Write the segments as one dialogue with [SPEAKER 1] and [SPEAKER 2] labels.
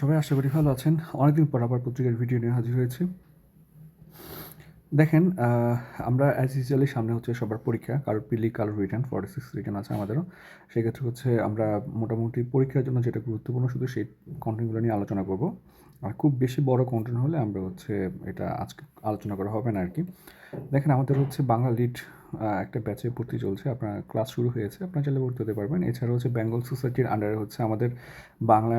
[SPEAKER 1] সবাই আশা করি ভালো আছেন। অনেকদিন পর আবার পত্রিকার ভিডিও নিয়ে হাজির হয়েছি। দেখেন আমরা অ্যাজ ইউজুয়ালি সামনে হচ্ছে সবার পরীক্ষা কারোর পিলি কারোর রিটার্ন ফর্টি সিক্স রিটার্ন আছে আমাদেরও। সেক্ষেত্রে হচ্ছে আমরা মোটামুটি পরীক্ষার জন্য যেটা গুরুত্বপূর্ণ শুধু সেই কন্টেন্টগুলো নিয়ে আলোচনা করব। আর খুব বেশি বড় কন্টেন্ট হলে আমরা হচ্ছে এটা আজকে আলোচনা করা হবে না আর কি। দেখেন, আমাদের হচ্ছে বাংলা লিড একটা ব্যাচে ভর্তি চলছে। আপনার ক্লাস শুরু হয়েছে। আপনার চাইলে ভর্তি হতে পারবেন। এছাড়া হচ্ছে বেঙ্গল সোসাইটির আন্ডারে হচ্ছে আমাদের বাংলা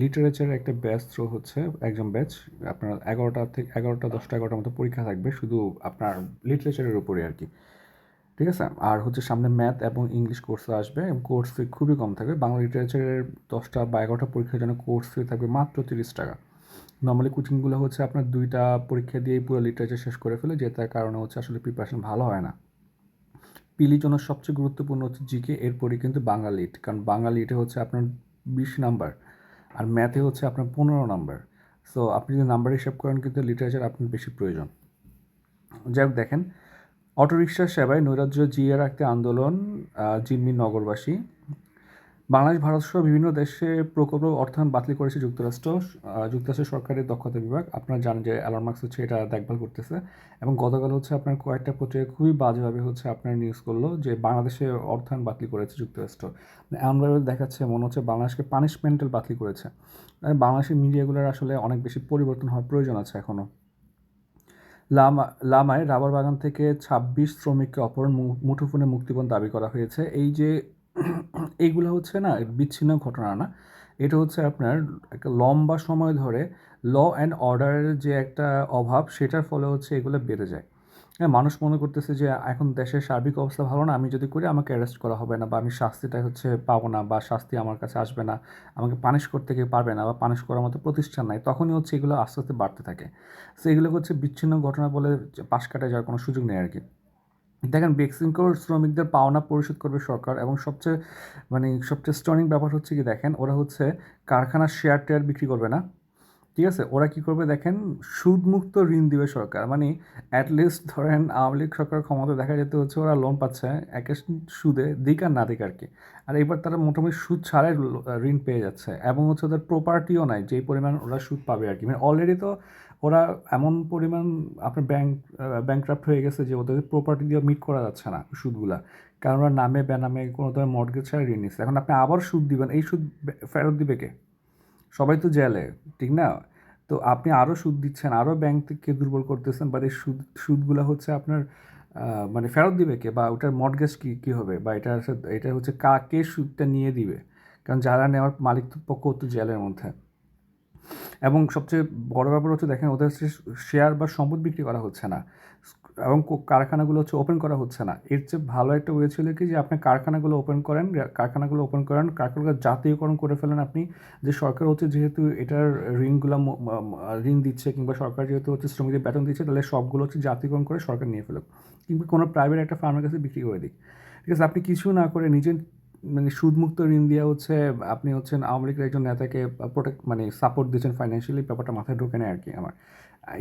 [SPEAKER 1] লিটারেচারের একটা ব্যাচ থ্রো হচ্ছে একজন ব্যাচ আপনার এগারোটা থেকে এগারোটা, দশটা, এগারোটার মতো পরীক্ষা থাকবে শুধু আপনার লিটারেচারের উপরে আর কি। ঠিক আছে? আর হচ্ছে সামনে ম্যাথ এবং ইংলিশ কোর্স আসবে কোর্স ফি খুবই কম থাকবে। বাংলা লিটারেচারের দশটা বা এগারোটা পরীক্ষার জন্য কোর্স ফি থাকবে মাত্র তিরিশ টাকা। নর্মালি কোচিংগুলো হচ্ছে আপনার দুইটা পরীক্ষা দিয়েই পুরো লিটারেচার শেষ করে ফেলে, যে তার কারণে হচ্ছে আসলে প্রিপারেশন ভালো হয় না। পিলির ওনার সবচেয়ে গুরুত্বপূর্ণ হচ্ছে জিকে এরপরই কিন্তু বাঙালিট লিট কারণ বাংলা লিটে হচ্ছে আপনার বিশ নাম্বার আর ম্যাথে হচ্ছে আপনার পনেরো নাম্বার। সো আপনি যদি নাম্বার হিসাব করেন কিন্তু লিটারেচার আপনার বেশি প্রয়োজন। যাই হোক, দেখেন অটোরিকশা সেবায় নৈরাজ্য জিয়ে রাখতে আন্দোলন জিম্মি নগরবাসী। বাংলাদেশ ভারত সহ বিভিন্ন দেশে প্রকল্প অর্থায়ন বাতিল করেছে যুক্তরাষ্ট্র। আহ, যুক্তরাষ্ট্র সরকারের দক্ষতা বিভাগ। আপনারা জানেন যে অ্যালন মার্কস হচ্ছে এটা দেখভাল করতেছে এবং গতকাল হচ্ছে আপনার কয়েকটা পত্রিকা খুবই বাজেভাবে হচ্ছে আপনার নিউজ করল যে বাংলাদেশে অর্থায়ন বাতিল করেছে যুক্তরাষ্ট্র। মানে এমনভাবে দেখাচ্ছে মনে হচ্ছে বাংলাদেশকে পানিশমেন্টাল বাতিল করেছে। বাংলাদেশের মিডিয়াগুলোর আসলে অনেক বেশি পরিবর্তন হওয়ার প্রয়োজন আছে এখনও লামা লামায় রাবার বাগান থেকে ছাব্বিশ শ্রমিককে অপহরণ মুঠোফোনে মুক্তিপণ দাবি করা হয়েছে। এই যে এইগুলো হচ্ছে না বিচ্ছিন্ন ঘটনা না। এটা হচ্ছে আপনার একটা লম্বা সময় ধরে ল অ্যান্ড অর্ডারের যে একটা অভাব, সেটার ফলে হচ্ছে এগুলো বেড়ে যায়। হ্যাঁ মানুষ মনে করতেছে যে এখন দেশের সার্বিক অবস্থা ভালো না, আমি যদি করি আমাকে অ্যারেস্ট করা হবে না বা আমি শাস্তিটা হচ্ছে পাবো না বা শাস্তি আমার কাছে আসবে না, আমাকে পানিশ করতে কেউ পারবে না বা পানিশ করার মতো প্রতিষ্ঠান নাই, তখনই হচ্ছে এগুলো আস্তে আস্তে বাড়তে থাকে। সো এগুলো হচ্ছে বিচ্ছিন্ন ঘটনা বলে পাশ কাটায় যাওয়ার কোনো সুযোগ নেই আর কি দেখেন বেক্সিমকোর শ্রমিকদের পাওনা পরিশোধ করবে সরকার এবং সবচেয়ে মানে সবচেয়ে স্টনিং ব্যাপার হচ্ছে কি দেখেন, ওরা হচ্ছে কারখানার শেয়ার টেয়ার বিক্রি করবে না। ঠিক আছে? ওরা কি করবে দেখেন, সুদমুক্ত ঋণ দিবে সরকার। মানে অ্যাটলিস্ট ধরেন আওয়ামী লীগ সরকার ক্ষমতা দেখা যেতে হচ্ছে ওরা লোন পাচ্ছে একে সুদে, দিক আর না দিক আর কি। আর এবার তারা মোটামুটি সুদ ছাড়াই ঋণ পেয়ে যাচ্ছে এবং হচ্ছে ওদের প্রপার্টিও নাই, যেই পরিমাণ ওরা সুদ পাবে আর কি। মানে অলরেডি তো ওরা এমন পরিমাণ আপনার ব্যাংক ব্যাংক্রাফ্ট হয়ে গেছে যে ওদের প্রপার্টি দিয়ে মিট করা যাচ্ছে না সুদগুলা। কারণ ওরা নামে বেনামে কোনো ধরনের মর্গেজ ছাড়া ঋণ নিচ্ছে। এখন আপনি আবার সুদ দিবেন, এই সুদ ফেরত দিবে কে? সবাই তো জেলে, ঠিক না? তো আপনি আরও সুদ দিচ্ছেন আরও ব্যাংককে দুর্বল করতেছেন বা এই সুদ, সুদগুলো হচ্ছে আপনার মানে ফেরত দিবে কে? বা ওটার মর্গেজ কী কী হবে? বা এটা এটা হচ্ছে কাকে সুদটা নিয়ে দিবে? কারণ যারা নেওয়ার মালিক পক্ষ তো জেলের মধ্যে। এবং সবচেয়ে বড় ব্যাপার হচ্ছে দেখেন, ওদের শেয়ার বা সম্পদ বিক্রি করা হচ্ছে না। এবং কারখানাগুলো হচ্ছে ওপেন করা হচ্ছে না। এর চেয়ে ভালো একটা ওয়ে ছিল কি যে, আপনি কারখানাগুলো ওপেন করেন কারখানাগুলো ওপেন করেন, কারখানাগুলো জাতীয়করণ করে ফেলেন আপনি। যে সরকার হচ্ছে যেহেতু এটার ঋণগুলো ঋণ দিচ্ছে কিংবা সরকার যেহেতু হচ্ছে শ্রমিকদের বেতন দিচ্ছে, তাহলে সবগুলো হচ্ছে জাতীয়করণ করে সরকার নিয়ে ফেলুক। কিংবা কোনো প্রাইভেট একটা ফার্মের কাছে বিক্রি করে দিক। ঠিক আছে, আপনি কিছু না করে নিজের মানে সুদমুক্ত ঋণ দেওয়া হচ্ছে আপনি হচ্ছেন আওয়ামী লীগের একজন নেতাকে প্রোটেক্ট মানে সাপোর্ট দিচ্ছেন ফাইন্যান্সিয়ালি ব্যাপারটা মাথায় ঢোকে নেয় আর কি আমার।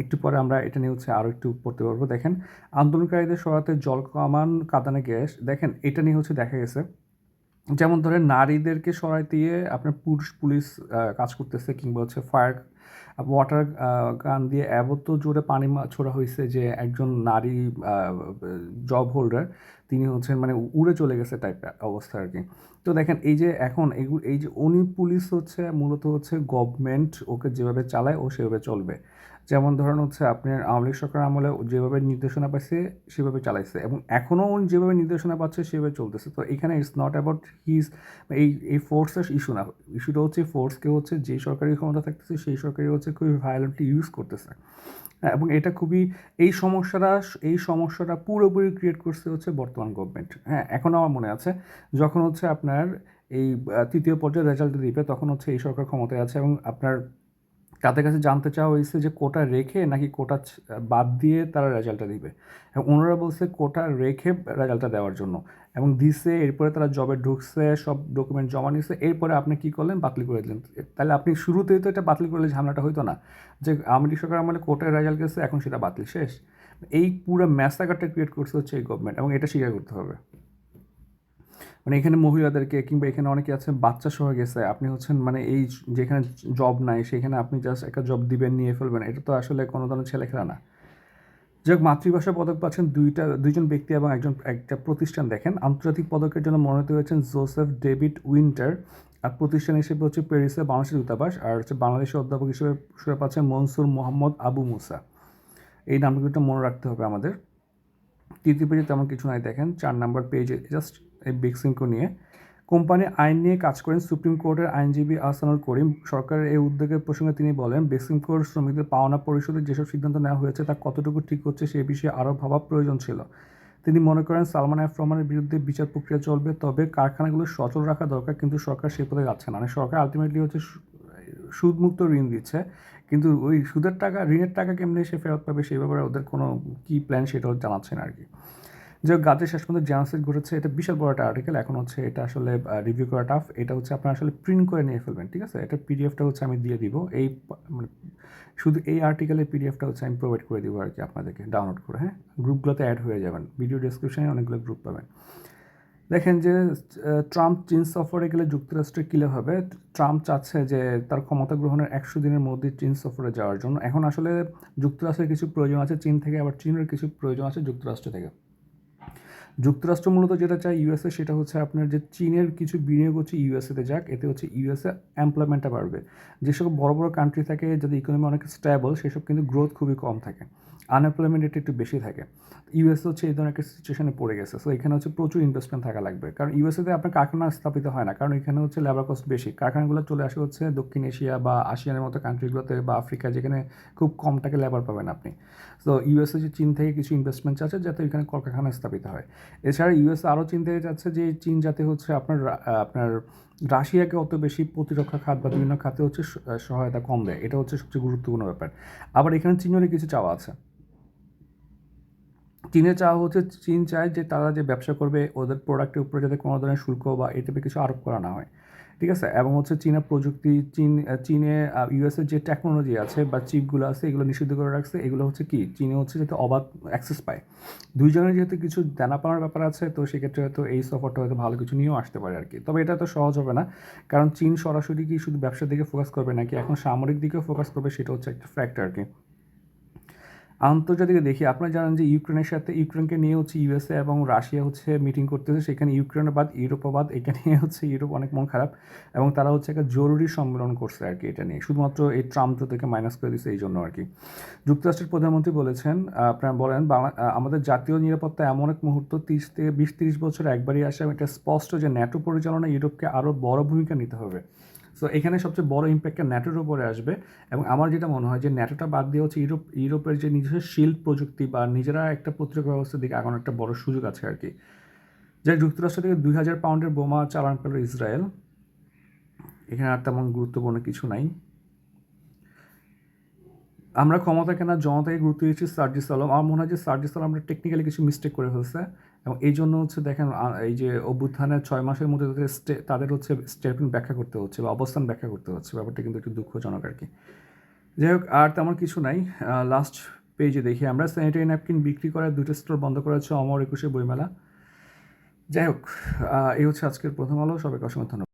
[SPEAKER 1] একটু পরে আমরা এটা নিয়ে হচ্ছে আরও একটু পড়তে পারব। দেখেন, আন্দোলনকারীদের সরাতে জল কামান, কাঁদানে গ্যাস, দেখেন, এটা নিয়ে হচ্ছে দেখা গেছে। যেমন ধরেন, নারীদেরকে সরাই দিয়ে আপনার পুরুষ, পুলিশ কাজ করতেছে কিংবা হচ্ছে ফায়ার ওয়াটার গান দিয়ে এত জোরে পানি ছোড়া হয়েছে যে একজন নারী জব হোল্ডার তিনি হচ্ছেন মানে উড়ে চলে গেছে টাইপ অবস্থা আর কি। তো দেখেন, এই যে এখন এগুলো এই যে উনি পুলিশ হচ্ছে, মূলত হচ্ছে গভর্নমেন্ট ওকে যেভাবে চালায় ও সেভাবে চলবে। যেমন ধরেন হচ্ছে আপনার আওয়ামী লীগ সরকার আমলে যেভাবে নির্দেশনা পাইছে সেভাবে চালাইছে। এবং এখনও যেভাবে নির্দেশনা পাচ্ছে সেভাবে চলতেছে। তো এখানে ইটস নট অ্যাবাউট হিজ এই এই ফোর্সের ইস্যু না। ইস্যুটা হচ্ছে ফোর্সকে হচ্ছে যে সরকারি ক্ষমতা থাকতেছে সেই সরকারি হচ্ছে খুবই ভায়োলেন্টলি ইউজ করতেছে। হ্যাঁ, এবং এটা খুবই এই সমস্যাটা এই সমস্যাটা পুরোপুরি ক্রিয়েট করছে হচ্ছে বর্তমান গভর্নমেন্ট হ্যাঁ এখন আমার মনে আছে যখন হচ্ছে আপনার এই তৃতীয় পর্যায়ে রেজাল্ট দিবে তখন হচ্ছে এই সরকার ক্ষমতায় আছে এবং আপনার তাদের কাছে জানতে চাওয়া হয়েছে যে কোটা রেখে নাকি কোটা বাদ দিয়ে তারা রেজাল্টটা দিবে। এবং ওনারা বলছে কোটা রেখে রেজাল্টটা দেওয়ার জন্য। এবং দিছে, এরপরে তারা জবে ঢুকছে, সব ডকুমেন্ট জমা নিচ্ছে এরপরে আপনি কি করলেন? বাতিল করে দিলেন। তাহলে আপনি শুরুতেই তো এটা বাতিল করলে ঝামেলাটা হইতো না। যে আওয়ামী সরকার আমলে কোটায় রেজাল্ট গেছে, এখন সেটা বাতিল শেষ। এই পুরো ম্যাসাকারটা ক্রিয়েট করছে হচ্ছে এই গভর্নমেন্ট এবং এটা স্বীকার করতে হবে। মানে এখানে মহিলাদেরকে কিংবা এখানে অনেকে আছে বাচ্চা সহ গেছে, আপনি হচ্ছেন মানে এই যেখানে জব নাই, সেখানে আপনি জাস্ট একটা জব দিবেন, নিয়ে ফেলবেন, এটা তো আসলে কোনো ধরনের ছেলে খেলা না। যাই হোক মাতৃভাষা পদক পাচ্ছেন দুইটা, দুইজন ব্যক্তি এবং একজন, একটা প্রতিষ্ঠান দেখেন। আন্তর্জাতিক পদকের জন্য মনোনীত হয়েছেন জোসেফ ডেভিড উইন্টার। আর প্রতিষ্ঠান হিসেবে হচ্ছে প্যারিসে বাংলাদেশের দূতাবাস। আর হচ্ছে বাংলাদেশের অধ্যাপক হিসেবে সুরে পাচ্ছেন মনসুর মোহাম্মদ আবু মুসা। এই নামগুলো মনে রাখতে হবে আমাদের। তৃতীয় পেজে তেমন কিছু নাই, দেখেন। চার নাম্বার পেজে জাস্ট এই বেক্সিমকো নিয়ে। কোম্পানি আইন নিয়ে কাজ করেন সুপ্রিম কোর্টের আইনজীবী আহসানুল করিম। সরকারের এই উদ্যোগের প্রসঙ্গে তিনি বলেন বেক্সিমকোর শ্রমিকদের পাওনা পরিশোধের যেসব সিদ্ধান্ত নেওয়া হয়েছে তা কতটুকু ঠিক হচ্ছে সে বিষয়ে আরও ভাবা প্রয়োজন ছিল। তিনি মনে করেন, সালমান এফ রহমানের বিরুদ্ধে বিচার প্রক্রিয়া চলবে, তবে কারখানাগুলো সচল রাখা দরকার, কিন্তু সরকার সে পথে যাচ্ছে না। মানে সরকার আলটিমেটলি হচ্ছে সুদমুক্ত ঋণ দিচ্ছে, কিন্তু ওই সুদের টাকা, ঋণের টাকা কেমনি সে ফেরত পাবে সেই ব্যাপারে ওদের কোনো কী প্ল্যান সেটাও জানাচ্ছেন আর কি। যে গাজের শেষ পর্যন্ত জেনোসাইড ঘটেছে, এটা বিশাল বড় একটা আর্টিকেল এখন হচ্ছে এটা আসলে রিভিউ করা টাফ এটা হচ্ছে আপনারা আসলে প্রিন্ট করে নিয়ে ফেলবেন, ঠিক আছে? এটা পিডিএফটা হচ্ছে আমি দিয়ে দিব। এই মানে শুধু এই আর্টিকেলের পিডিএফটা হচ্ছে আমি প্রোভাইড করে দিব আর কি আপনাদেরকে ডাউনলোড করে হ্যাঁ? গ্রুপগুলোতে অ্যাড হয়ে যাবেন। ভিডিও ডেসক্রিপশনে অনেকগুলো গ্রুপ পাবেন। দেখেন যে ট্রাম্প চীন সফরে গেলে যুক্তরাষ্ট্রে কিলে হবে? ট্রাম্প চাচ্ছে যে তার ক্ষমতা গ্রহণের একশো দিনের মধ্যে চীন সফরে যাওয়ার জন্য। এখন আসলে যুক্তরাষ্ট্রের কিছু প্রয়োজন আছে, চীন থেকে আবার চীনের কিছু প্রয়োজন আছে যুক্তরাষ্ট্র থেকে। যুক্তরাষ্ট্র মূলত যেটা চায় ইউএসএ সেটা হচ্ছে আপনার যে চীনের কিছু বিনিয়োগ হচ্ছে ইউএসএতে যাক, এতে হচ্ছে ইউএসএ এমপ্লয়মেন্টটা বাড়বে। যেসব বড় বড় কান্ট্রি থাকে, যাদের ইকোনমি অনেক স্টেবল সেসব কিন্তু গ্রোথ খুবই কম থাকে। আনএমপ্লয়মেন্ট রেট একটু বেশি থাকে। ইউএসএ হচ্ছে এই ধরনের একটা সিচুয়েশনে পড়ে গেছে। সো এখানে হচ্ছে প্রচুর ইনভেস্টমেন্ট থাকা লাগবে। কারণ ইউএসএতে আপনার কারখানা স্থাপিত হয় না। কারণ এখানে হচ্ছে লেবার কস্ট বেশি। কারখানাগুলো চলে আসে হচ্ছে দক্ষিণ এশিয়া বা আসিয়ানের মতো কান্ট্রিগুলোতে বা আফ্রিকা, যেখানে খুব কম টাকা লেবার পাবেন আপনি। তো ইউএসএ যে চীন থেকে কিছু ইনভেস্টমেন্ট চাচ্ছে, যাতে এখানে কলকারখানা স্থাপিত হয়। এছাড়া ইউএস আরও চিনতে যাচ্ছে যে চীন যাতে হচ্ছে আপনার আপনার রাশিয়াকে অত বেশি প্রতিরক্ষা খাত বা বিভিন্ন খাতে হচ্ছে সহায়তা কম দেয়। এটা হচ্ছে সবচেয়ে গুরুত্বপূর্ণ ব্যাপার। আবার এখানে চীনেরই কিছু চাওয়া আছে। চীনের চাওয়া হচ্ছে চীন চায় যে তারা যে ব্যবসা করবে, ওদের প্রোডাক্টের উপরে যাতে কোনো ধরনের শুল্ক বা এই কিছু আরোপ করা না হয়। ঠিক আছে? এবং হচ্ছে চীনা প্রযুক্তি, চীন চীনে ইউএসের যে টেকনোলজি আছে বা চিপগুলো আছে, এগুলো নিষিদ্ধ করে রাখছে। এগুলো হচ্ছে কি? চীনে হচ্ছে যাতে অবাধ অ্যাক্সেস পায়। দুইজনের যেহেতু কিছু দেনা পাওয়ার ব্যাপার আছে, তো সেক্ষেত্রে হয়তো এই সফরটা হয়তো ভালো কিছু নিয়েও আসতে পারে আর কি তবে এটা তো সহজ হবে না। কারণ চীন সরাসরি কি শুধু ব্যবসার দিকে ফোকাস করবে নাকি? এখন সামরিক দিকেও ফোকাস করবে, সেটা হচ্ছে একটা ফ্যাক্টর আর কি আন্তর্জাতিকে দেখি, আপনারা জানেন যে ইউক্রেনের সাথে, ইউক্রেনকে নিয়ে হচ্ছে ইউএসএ এবং রাশিয়া হচ্ছে মিটিং করতেছে। সেখানে ইউক্রেনের বাদ ইউরোপও বাদ এটা নিয়ে হচ্ছে ইউরোপ অনেক মন খারাপ এবং তারা হচ্ছে একটা জরুরি সম্মেলন করছে আর কি এটা নিয়ে। শুধুমাত্র এই ট্রাম্প থেকে মাইনাস করে দিচ্ছে এই জন্য আর কি। যুক্তরাষ্ট্রের প্রধানমন্ত্রী বলেছেন, আপনারা বলেন, বাংলা আমাদের জাতীয় নিরাপত্তা এমন এক মুহূর্ত তিরিশ থেকে বিশ, তিরিশ বছর একবারই আসে এটা স্পষ্ট যে ন্যাটো পরিচালনা ইউরোপকে আরও বড় ভূমিকা নিতে হবে। সো এখানে সবচেয়ে বড় ইম্প্যাক্টটা ন্যাটোর উপরে আসবে এবং আমার যেটা মনে হয় যে ন্যাটোটা বাদ দিয়ে হচ্ছে ইউরোপ, ইউরোপের যে নিজস্ব শিল্প প্রযুক্তি বা নিজেরা একটা প্রতিরক্ষা ব্যবস্থার দিকে আগানোর একটা বড় সুযোগ আছে আর কি। যে যুক্তরাষ্ট্র থেকে দুই হাজার পাউন্ডের বোমা চালান পেল ইসরায়েল। এখানে আর তেমন গুরুত্বপূর্ণ কিছু নাই। আমরা ক্ষমতা কেনার জনতাকে গুরুত্ব দিয়েছি সার্জিস আলম। আমার মনে হয় যে সার্জিস আলম আমরা টেকনিক্যালি কিছু মিস্টেক করে ফেলছে। এবং এই জন্য হচ্ছে দেখেন এই যে অভ্যুত্থানের ছয় মাসের মধ্যে তাদের স্টে- তাদের হচ্ছে স্টেটমেন্ট ব্যাখ্যা করতে হচ্ছে বা অবস্থান ব্যাখ্যা করতে হচ্ছে। ব্যাপারটা কিন্তু একটু দুঃখজনক আর কি। যাই হোক, আর তেমন কিছু নাই। লাস্ট পেজে দেখি আমরা। স্যানিটারি ন্যাপকিন বিক্রি করার দুটো স্টোর বন্ধ করা হচ্ছে অমর একুশে বইমেলা। যাই হোক এই হচ্ছে আজকের প্রথম আলো। সবাইকে অসংখ্য ধন্যবাদ।